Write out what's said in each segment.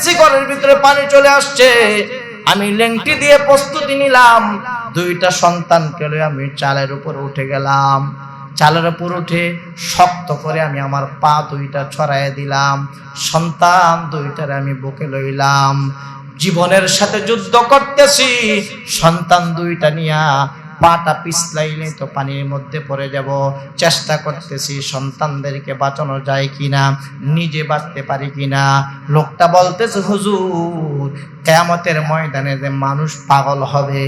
দেখতেছি ঘরের ভিতরে পানি চলে আসছে। আমি লেংটি দিয়ে প্রস্তুতি নিলাম। দুইটা সন্তানকে আমি চালের উপর উঠে গেলাম। চালের উপর উঠে শক্ত করে আমি আমার পা দুইটা ছড়াইয়া দিলাম। সন্তান দুইটারে আমি বুকে লইলাম। জীবনের সাথে যুদ্ধ করতেছি। সন্তান দুইটা নিয়া পাটা পিছলাইলে তো পানির মধ্যে পড়ে যাব। চেষ্টা করতেছি সন্তানদেরকে বাঁচানো যায় কিনা, নিজে বাঁচতে পারি কিনা। লোকটা বলতেছে, হুজুর, কেয়ামতের ময়দানে যে মানুষ পাগল হবে,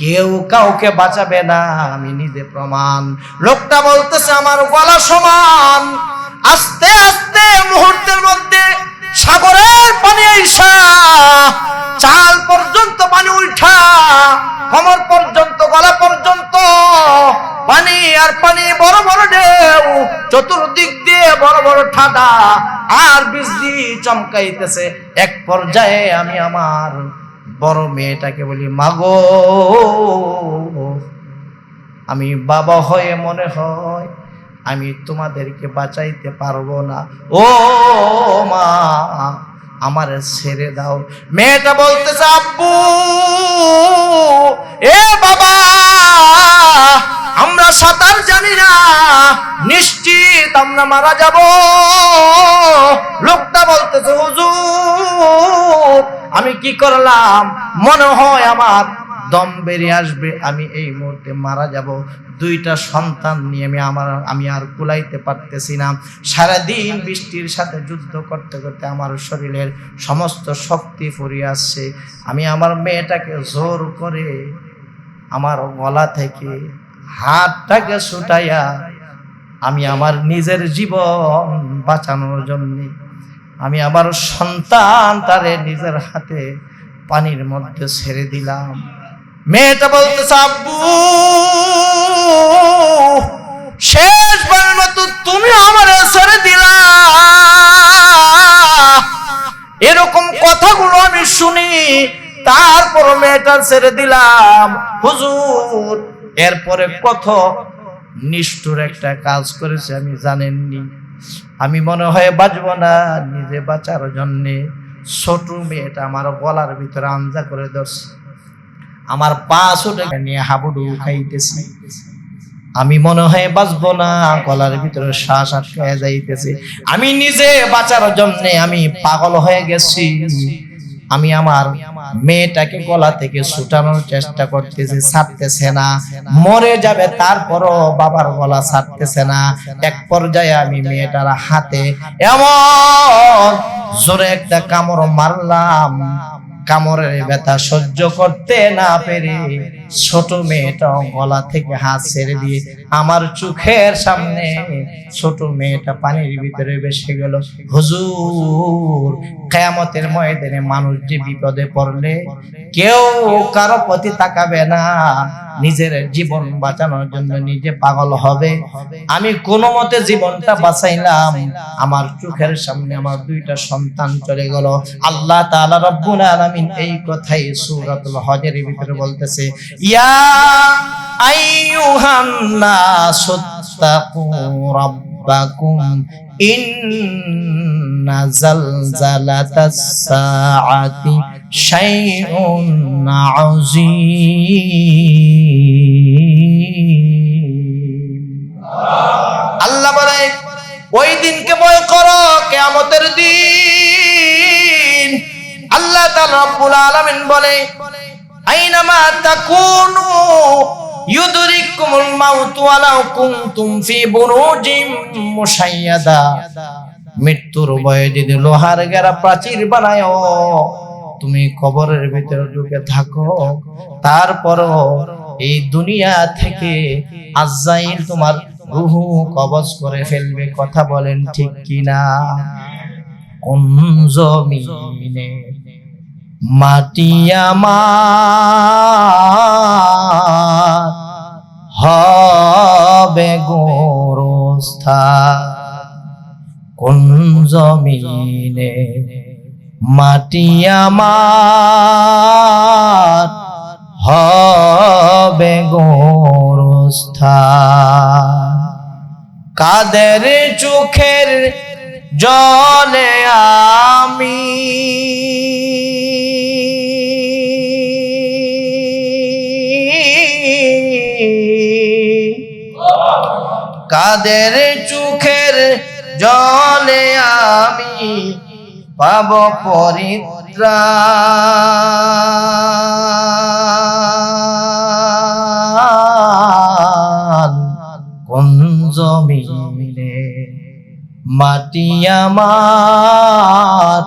কেউ কাউকে বাঁচাবে না, আমি নিজে প্রমাণ। লোকটা বলতেছে, আমার গলা সমান। আস্তে আস্তে মুহূর্তের মধ্যে সাগরের পানি আইসা, চাল পর্যন্ত পানি উঠা কমর পর্যন্ত, গলা পর্যন্ত পানি আর পানি বড় বড় ঢেউ, চতুর্দিক দিয়ে বড় বড় ঠাডা, আর বিজলি চমকাইতেছে। এক পর্যায়ে আমি আমার বড় মেয়েটাকে বলি, মাগো, আমি বাবা হয়ে মনে হয় আমি তোমাদেরকে বাঁচাইতে পারব না। ও মা, আমার ছেড়ে দাও। মেয়েটা বলতেছে, আব্বু, এ বাবা আমরা মারা যাব। লোকটা বলতেছে, হুজুর, আমি কি করলাম? মনে হয় আমার দম বেরিয়ে আসবে, আমি এই মুহূর্তে মারা যাব। দুইটা সন্তান নিয়ে আমি আমার, আমি আর কুলাইতে পারতেছি না। সারাদিন বৃষ্টির সাথে যুদ্ধ করতে করতে আমার শরীরের সমস্ত শক্তি ফুরিয়ে আসছে। আমি আমার মেয়েটাকে জোর করে আমার গলা থেকে হাতটাকে ছুটাইয়া আমি আমার নিজের জীবন বাঁচানোর জন্য, আমি আমার সন্তান তারে নিজের হাতে পানির মধ্যে ছেড়ে দিলাম। মেয়েটা বলতেছে, আব্বু শেষবার মতো তুমি আমার ছেড়ে দিলা। এরকম কথাগুলো আমি শুনি তারপর মেয়েটা ছেড়ে দিলাম। হুজুর, এরপরে কত নিষ্ঠুর একটা কাজ করেছে, আমি জানেননি। আমি মনে হয় বাঁচবো না, নিজে বাঁচার জন্যে। ছোট মেয়েটা আমার গলার ভিতরে আঞ্জা করে ধরছে। আমার পা ছোট নিয়ে হাবুডু খাইতেছি। আমি মনে হয় বাঁচবো না, গলার ভিতরে শ্বাস আটকায় যাইতেছে। আমি নিজে বাঁচার জন্যে আমি পাগল হয়ে গেছি। আমি আমার মেয়েটাকে গলা থেকে ছুটানোর চেষ্টা করতেছি, ছাড়তেছে না। মরে যাবে, তারপরও বাবার গলা ছাড়তেছে না। এক পর্যায়ে আমি মেয়েটার হাতে এমন জোরে একটা কামড় মারলাম। কামড়ের ব্যথা সহ্য করতে না পেরে ছোট মেয়েটা গলা থেকে হাত ছেড়ে দিয়ে আমার চোখের সামনে ছোট মেয়েটা পানির ভিতরে বেসে গেল। হুজুর, কেয়ামতের ময়দানে মানুষ যে বিপদে পড়লে কেউ কারও প্রতি তাকাবে না। নিজের জীবন বাঁচানোর জন্য নিজে পাগল হবে। আমি কোনো মতে জীবনটা বাঁচাইলাম। আমার চোখের সামনে আমার দুইটা সন্তান চলে গেল। আল্লাহ তাআলা রব্বুল আলামিন এই কথাই সূরাতুল হজের ভিতরে বলতেছে ইয়া আল্লাহ বলে ওই দিনকে ভয় করো কেয়ামতের দিন। আল্লাহ তাআলা রব্বুল আলামিন বলে মৃত্যুর ভয়ে যদি লোহার গেরা প্রাচীর বানায় তুমি কবরের ভিতরে ঢুকে থাকো। তারপরও এই দুনিয়া থেকে আজাইল তোমার রুহু কবজ করে ফেলবে, কথা বলেন ঠিক কিনা? কোন জমিনে মাটি আমার হবে গোরস্থা কোন জমিনে মাটি আমার হবে গোরস্থা কাদের চোখের জলে আমি। কাদের চোখের জলে আমি পাব পরিত্রাণ কোন জমিনে মাটি আমার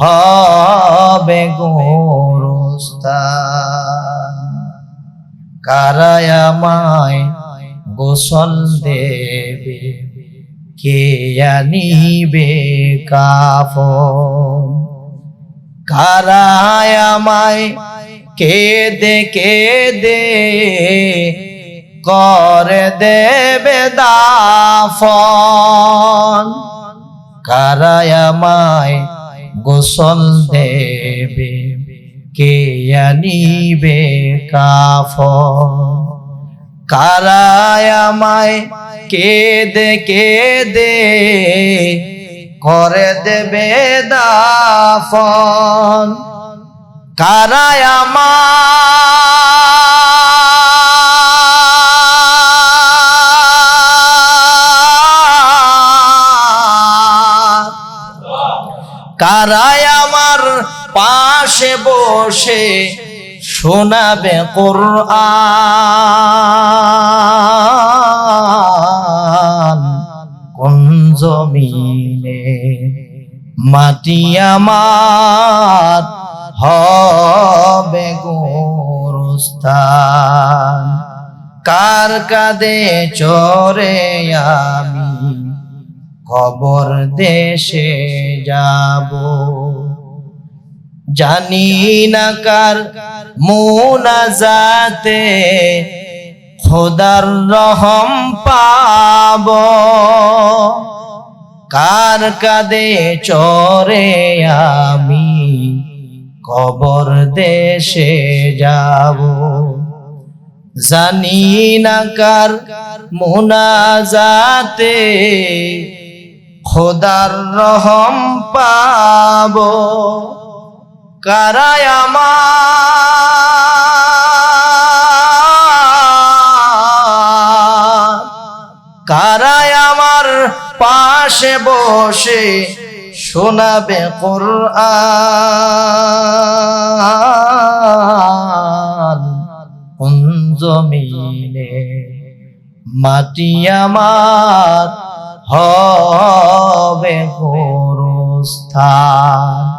হবে গোরস্থান। কারায় আমায় গোসল দেবে, কে আনিবে কাফন? কারায় আমায় কেদে কেদে করে দেবে দাফন। কারায় আমায় গোসল দেবে, কে আনিবে কাফন। কারায় আমায় কেদে কেদে করে দেবে দাফন। কারায় আমার কারায় আমার পাশে বসে শোনাবে কোরআন। কোন জমিনে মাটি আমার হবে গোরস্থান। কার কাদে চরে আমি খবর দেশে যাব। জানি না কার মুনাজাতে খোদার রহম পাব। কার কাদে চরে আমি কবর দেশে যাব। জানি না কার মুনাজাতে খোদার রহম পাব। কারায় আমার পাশে বসে শোনাবে কোরআন। কোন জমিনে মাটি আমার হবে গোরস্থান।